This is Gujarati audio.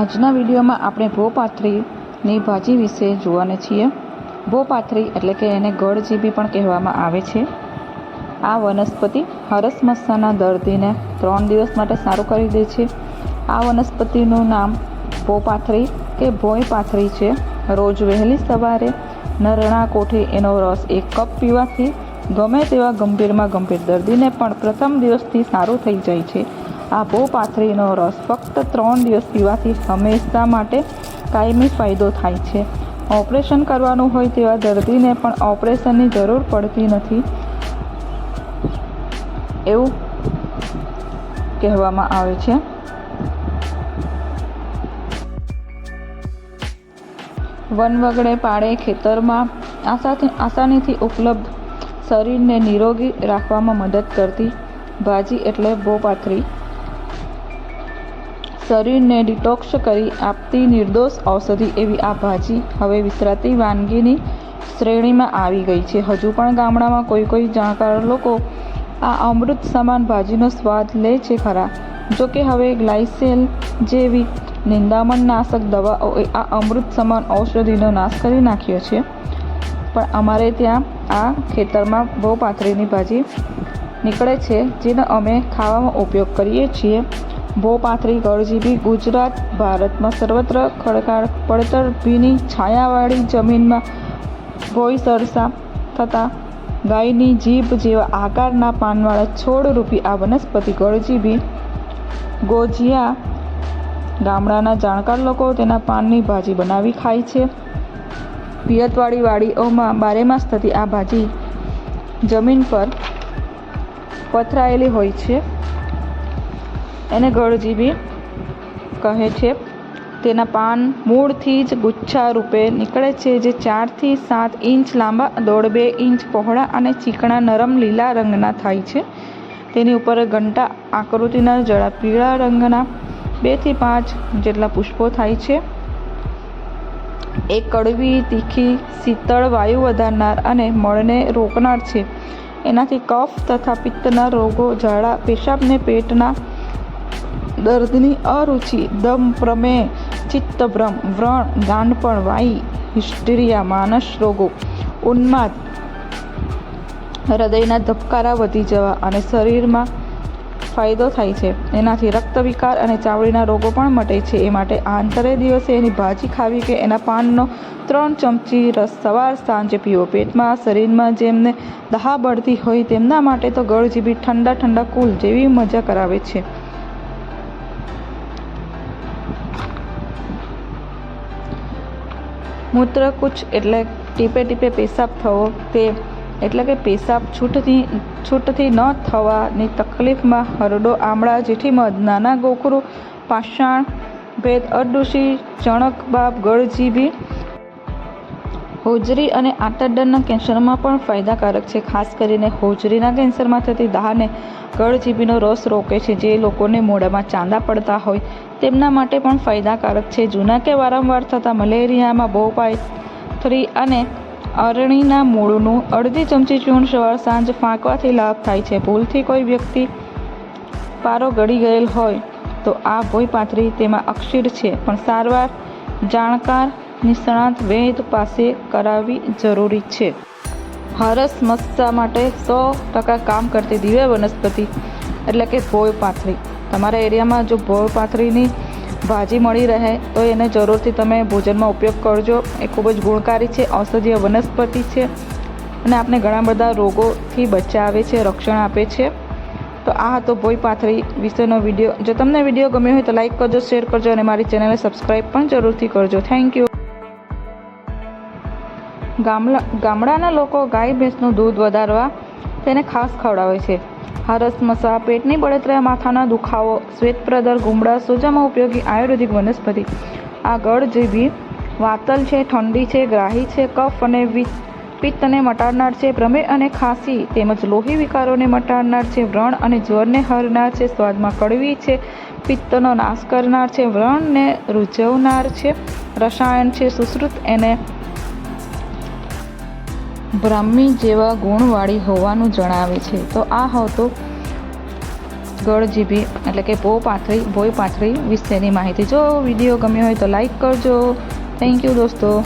આજના વિડીયોમાં આપણે ભોપાથરીની ભાજી વિશે જોવાના છીએ. ભોપાથરી એટલે કે એને ગળજીબી પણ કહેવામાં આવે છે. આ વનસ્પતિ હરસ મસ્સાના દર્દીને ત્રણ દિવસ માટે સારું કરી દે છે. આ વનસ્પતિનું નામ ભોપાથરી કે ભોય પાથરી છે. રોજ વહેલી સવારે નરણા કોઠે એનો રસ એક કપ પીવાથી ગમે તેવા ગંભીરમાં ગંભીર દર્દીને પણ પ્રથમ દિવસથી સારું થઈ જાય છે. આ ભોપાથરીનો રસ ફક્ત ત્રણ દિવસ પીવાથી હંમેશા માટે કાયમી ફાયદો થાય છે. ઓપરેશન કરવાનું હોય તેવા દર્દીને પણ ઓપરેશનની જરૂર પડતી નથી એવું કહેવામાં આવે છે. વન વગડે પાડે ખેતરમાં આસાથી આસાનીથી ઉપલબ્ધ શરીરને નિરોગી રાખવામાં મદદ કરતી ભાજી એટલે ભોપાથરી શરીરને ડિટોક્સ કરી આપતી નિર્દોષ ઔષધિ એવી આ ભાજી હવે વિસરાતી વાનગીની શ્રેણીમાં આવી ગઈ છે. હજુ પણ ગામડામાં કોઈ કોઈ જાણકાર લોકો આ અમૃત સમાન ભાજીનો સ્વાદ લે છે ખરા. જો કે હવે ગ્લાયસેલ જેવી નિંદામણ નાશક દવાઓએ આ અમૃત સમાન ઔષધિનો નાશ કરી નાખ્યો છે. પણ અમારે ત્યાં આ ખેતરમાં બહુ પાથરીની ભાજી નીકળે છે, જેનો અમે ખાવામાં ઉપયોગ કરીએ છીએ. બહુ ગળજીભી ગુજરાત, ભારતમાં સર્વત્ર ખડકાળ, પડતર ભીની છાયાવાળી જમીનમાં ભોઈ સરસા થતાં ગાયની જીભ જેવા આકારના પાનવાળા છોડ રૂપી આ વનસ્પતિ ગળજીબી ગોજિયા ગામડાના જાણકાર લોકો તેના પાનની ભાજી બનાવી ખાય છે. પિયતવાળી વાડીઓમાં બારેમાસ થતી આ ભાજી જમીન પર પથરાયેલી હોય છે. એને ગળજીબી કહે છે. તેના પાન મૂળથી જ ગુચ્છા રૂપે નીકળે છે, જે ચારથી સાત ઇંચ લાંબા, દોઢ બે ઇંચ પહોળા અને ચીકણા નરમ લીલા રંગના થાય છે. તેની ઉપર ઘંટા આકૃતિના જળા પીળા રંગના બેથી પાંચ જેટલા પુષ્પો થાય છે. એ કડવી, તીખી, શીતળ વાયુ વધારનાર અને મળને રોકનાર છે. એનાથી કફ તથા પિત્તના રોગો, ઝાડા, પેશાબને પેટના દર્દની અરુચિ, દમ પ્રમેહ ચિત્તભ્રમ વ્રણ ગાંડપણ વાઈ, હિસ્ટેરિયા, માનસ રોગો, ઉન્માદ, હૃદયના ધબકારા વધી જવા અને શરીરમાં ફાયદો થાય છે. એનાથી રક્ત વિકાર અને ચાવડીના રોગો પણ મટે છે. એ માટે આંતરે દિવસે એની ભાજી ખાવી કે એના પાનનો ત્રણ ચમચી રસ સવાર સાંજે પીવો. પેટમાં, શરીરમાં જેમને દહા બળતી હોય તેમના માટે તો ગળજીબી ઠંડા ઠંડા કુલ જેવી મજા કરાવે છે. મૂત્રકૂચ એટલે ટીપે ટીપે પેશાબ થવો તે એટલે કે પેશાબ છૂટથી છૂટથી ન થવાની તકલીફમાં હરડો આમળા જેઠી મધ નાના ગોખરું પાષાણ ભેદ અરડુશી ચણક બાપ ગળજીભી હોજરી અને આંતરડાના કેન્સરમાં પણ ફાયદાકારક છે. ખાસ કરીને હોજરીના કેન્સરમાં થતી દાહને ગળજીબીનો રસ રોકે છે જે લોકોને મોઢામાં ચાંદા પડતા હોય. તેમના માટે પણ ફાયદાકારક છે. જૂના કે વારંવાર થતા મલેરિયામાં બહુપાયથરી અને અરણીના મૂળનું અડધી ચમચી ચૂર્ણ સવાર સાંજ ફાંકવાથી લાભ થાય છે. ભૂલથી કોઈ વ્યક્તિ પારો ગળી ગયેલ હોય તો આ ભોય પાથરી તેમાં અક્ષીર છે. પણ સારવાર, જાણકાર નિષ્ણાત વૈદ પાસે કરાવવી જરૂરી છે. હરસ મસ્સા માટે સો ટકા કામ કરતી દિવ્ય વનસ્પતિ, એટલે કે ભોય પાથરી. તમારા એરિયામાં જો ભોય પાથરીની ભાજી મળી રહે, તો એને જરૂરથી તમે ભોજનમાં ઉપયોગ કરજો. એ ખૂબ જ ગુણકારી છે, ઔષધીય વનસ્પતિ છે, અને આપણે ઘણા બધા રોગોથી બચાવે છે, રક્ષણ આપે છે. તો આ હતો ભોઈ પાથરી વિશેનો વીડિયો. જો તમને વીડિયો ગમ્યો હોય તો લાઈક કરજો, શેર કરજો, અને મારી ચેનલને સબસ્ક્રાઈબ પણ જરૂરથી કરજો. Thank you. ગામડા ગામડાના લોકો ગાય ભેંસનું દૂધ વધારવા તેને ખાસ ખવડાવે છે. હરસ મસા પેટની બળતરા, માથાના દુખાવો શ્વેતપ્રદર ગુમડા સોજામાં ઉપયોગી આયુર્વેદિક વનસ્પતિ. આ ગળ જેવી વાતલ છે, ઠંડી છે, ગ્રાહી છે, કફ અને પિત્તને મટાડનાર છે પ્રમેહ અને ખાંસી, તેમજ લોહી વિકારોને મટાડનાર છે, વ્રણ અને જ્વરને હરનાર છે, સ્વાદમાં કડવી છે, પિત્તનો નાશ કરનાર છે, વ્રણને રૂઝવનાર છે, રસાયણ છે, સુશ્રુત એને બ્રાહ્મી જેવા ગુણવાળી હોવાનું જણાવે છે. તો આ હતો ગળજીભી, એટલે કે પો પાથરી, ભોય પાથરી વિશેની માહિતી. જો વીડિયો ગમ્યો હોય તો લાઈક કરજો. થેન્ક યુ દોસ્તો.